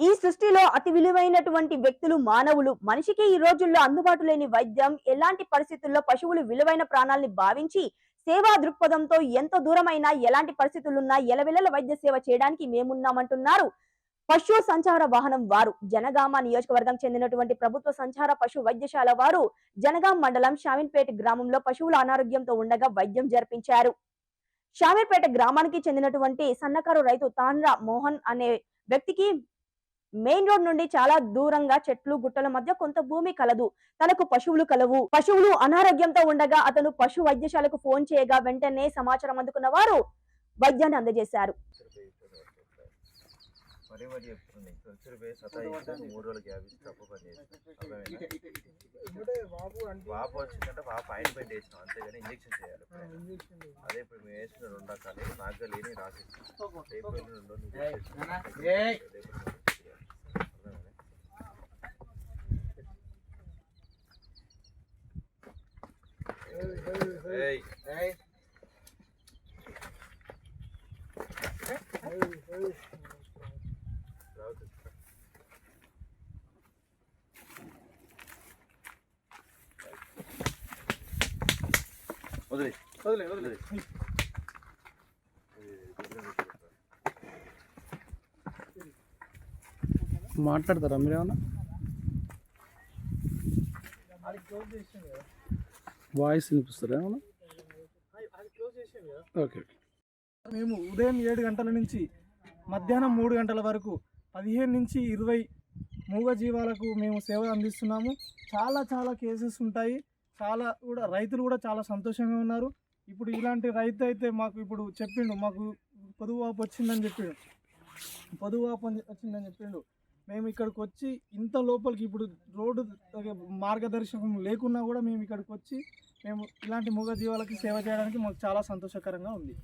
ఈ సృష్టిలో అతి విలువైనటువంటి వ్యక్తులు మానవులు మనిషికి ఈ రోజుల్లో అందుబాటు లేని వైద్యం ఎలాంటి పరిస్థితుల్లో పశువులు విలువైన ప్రాణాల్ని భావించి సేవా దృక్పథంతో ఎంత దూరమైనా ఎలాంటి పరిస్థితులున్నా ఎలవెలల వైద్య సేవ చేయడానికి మేమున్నామంటున్నారు పశు సంచార వాహనం వారు. జనగామ నియోజకవర్గం చెందినటువంటి ప్రభుత్వ సంచార పశు వైద్యశాల వారు జనగాం మండలం షామిన్పేట గ్రామంలో పశువుల అనారోగ్యంతో ఉండగా వైద్యం జరిపించారు. షామీర్పేట గ్రామానికి చెందినటువంటి సన్నకారు రైతు తాండ్ర మోహన్ అనే వ్యక్తికి మెయిన్ రోడ్ నుండి చాలా దూరంగా చెట్లు గుట్టల మధ్య కొంత భూమి కలదు. తనకు పశువులు కలవు. పశువులు అనారోగ్యంతో ఉండగా అతను పశు వైద్యశాలకు ఫోన్ చేయగా వెంటనే సమాచారం అందుకున్న వారు వైద్యాన్ని అందజేశారు. వాపు వచ్చిందంటే వాపు ఆయింట్మెంట్ వేసినాం అంతేగాని ఇంజెక్షన్ చేయాలి అదే ఇప్పుడు మేము వేసిన రెండు రకాలు లేని రేపు రెండు వదిలే వదిలే వదిలే మాట్లాడతారా మీరు ఏమన్నా అది క్లోజ్ చేసింది కదా వాయిస్ వినిపిస్తారా ఓకే మేము ఉదయం ఏడు గంటల నుంచి మధ్యాహ్నం మూడు గంటల వరకు పదిహేను నుంచి ఇరవై మూగ జీవాలకు మేము సేవ అందిస్తున్నాము. చాలా చాలా కేసెస్ ఉంటాయి. చాలా కూడా రైతులు కూడా చాలా సంతోషంగా ఉన్నారు. ఇప్పుడు ఇలాంటి రైతు అయితే మాకు ఇప్పుడు చెప్పిండు మాకు పొదువాపు వచ్చిందని చెప్పిండు. పొదువాపు అని- వచ్చిందని చెప్పిండు. మేము ఇక్కడికి వచ్చి ఇంత లోపలికి ఇప్పుడు రోడ్డు మార్గదర్శకం లేకున్నా కూడా మేము ఇక్కడికి వచ్చి మేము ఇలాంటి మూగజీవాలకి సేవ చేయడానికి మాకు చాలా సంతోషకరంగా ఉంది.